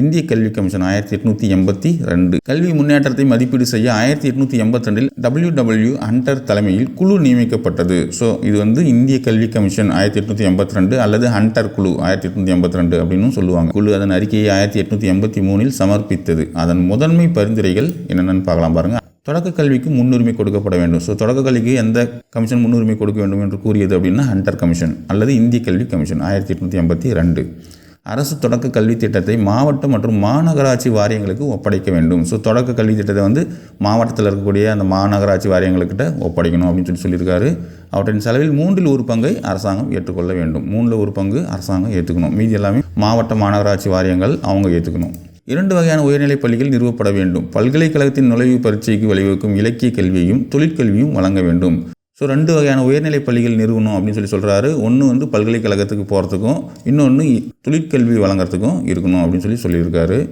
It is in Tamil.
இந்திய கல்வி கமிஷன் ஆயிரத்தி எட்நூற்றி எண்பத்தி ரெண்டு. கல்வி முன்னேற்றத்தை மதிப்பீடு செய்ய ஆயிரத்தி எட்நூற்றி எண்பத்தி ரெண்டில் டபிள்யூ டபிள்யூ ஹண்டர் தலைமையில் குழு நியமிக்கப்பட்டது. ஸோ இது வந்து இந்திய கல்வி கமிஷன் ஆயிரத்தி எட்நூற்றி எண்பத்தி ரெண்டு அல்லது ஹண்டர் குழு ஆயிரத்தி எட்நூற்றி எண்பத்தி ரெண்டு அப்படின்னு சொல்லுவாங்க. குழு அதன் அறிக்கையை ஆயிரத்தி எட்நூற்றி எண்பத்தி மூணில் சமர்ப்பித்தது. அதன் முதன்மை பரிந்துரைகள் என்னென்னு பார்க்கலாம் பாருங்க. தொடக்க கல்விக்கு முன்னுரிமை கொடுக்கப்பட வேண்டும். ஸோ தொடக்க கல்விக்கு எந்த கமிஷன் முன்னுரிமை கொடுக்க வேண்டும் என்று கூறியது அப்படின்னா ஹண்டர் கமிஷன் அல்லது இந்திய கல்வி கமிஷன் ஆயிரத்தி எட்நூற்றி எண்பத்தி ரெண்டு. அரசு தொடக்க கல்வி திட்டத்தை மாவட்டம் மற்றும் மாநகராட்சி வாரியங்களுக்கு ஒப்படைக்க வேண்டும். ஸோ தொடக்க கல்வி திட்டத்தை வந்து மாவட்டத்தில் இருக்கக்கூடிய அந்த மாநகராட்சி வாரியங்கள்கிட்ட ஒப்படைக்கணும் அப்படின்னு சொல்லி சொல்லியிருக்காரு. அவற்றின் செலவில் மூன்றில் ஒரு பங்கை அரசாங்கம் ஏற்றுக்கொள்ள வேண்டும். மூணில் ஒரு பங்கு அரசாங்கம் ஏற்றுக்கணும். மீதி எல்லாமே மாவட்ட மாநகராட்சி வாரியங்கள் அவங்க ஏற்றுக்கணும். இரண்டு வகையான உயர்நிலைப் பள்ளிகள் நிறுவப்பட வேண்டும். பல்கலைக்கழகத்தின் நுழைவு பரீட்சைக்கு வழிவகுக்கும் இலக்கிய கல்வியையும் தொழிற்கல்வியும் வழங்க வேண்டும். ஸோ ரெண்டு வகையான உயர்நிலைப் பள்ளிகள் நிறுவனம் அப்படின்னு சொல்லி சொல்கிறாரு ஒன்று வந்து பல்கலைக்கழகத்துக்கு போகிறதுக்கும் இன்னொன்று தொழிற்கல்வி வழங்குறதுக்கும் இருக்கணும் அப்படின்னு சொல்லி சொல்லியிருக்காரு.